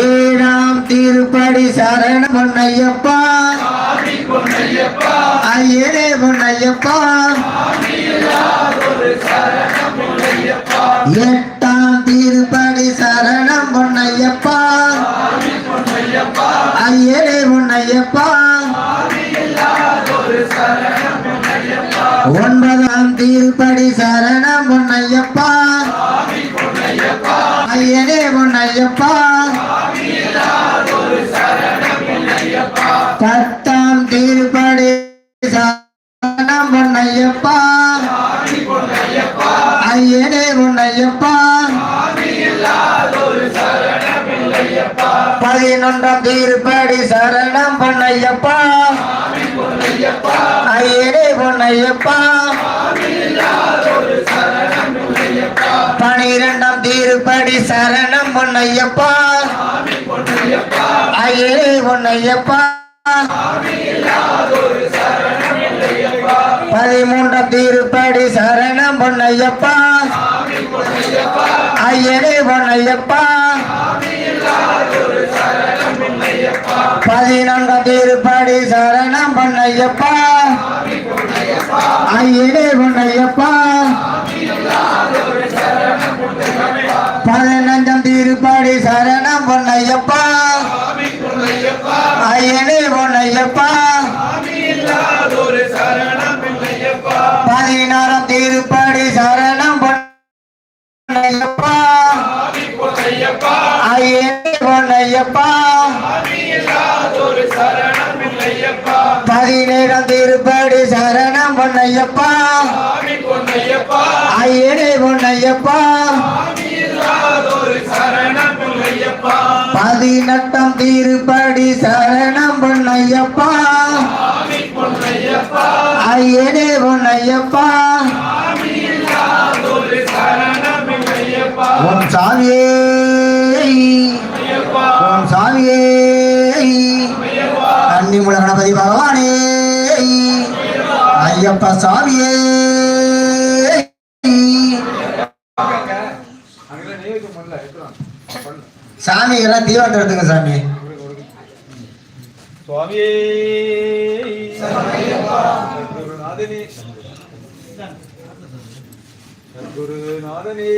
ஏழாம் திருப்படி சரண பொன்னையப்பா ஐயனே பொன்னையப்பா எட்டாம் திருப்படி சரணம் பொன்னையப்பா ஐயனே பொன்னையப்பா ஒன்பதாம் திருப்படி சரணம் பொன்னையப்பா ஐயனே பொன்னையப்பா ஐயனே உன்னையப்பா பதினொன்றாம் திருப்படி சரணம் பொன்னையப்பா. ஐயனே பொன்னையப்பா. பனிரெண்டாம் திருப்படி சரணம் பொன்னையப்பா. ஐயனே பொன்னையப்பா. பதிமூன்றாம் திருப்படி சரணம் பொன்னையப்பா. ஐயனே பொன்னையப்பா பதினான்காம் திருப்படி சரணம் பொன்னையப்பா ஐயனே பொன்னையப்பா பதினஞ்சாம் திருப்படி சரணம் பொன்னையப்பா ஐயனே பொன்னையப்பா ஐயனே பதினேழாம் திருப்படி சரணம் பொன்னையப்பா. ஐயனே பொன்னையப்பா பதினெட்டாம் திருப்படி சரணம் பொன்னையப்பா. ஐயனே பொன்னையப்பா ஓம் சாமியே ஓம் சாமியே. கன்னிமுல கணபதி பகவானே. ஐயப்ப சாமியே. சாமி எல்லாம் தீவட்டம் எடுத்துங்க சாமி. சுவாமியே. சத்குருநாதனே. சத்குருநாதனே.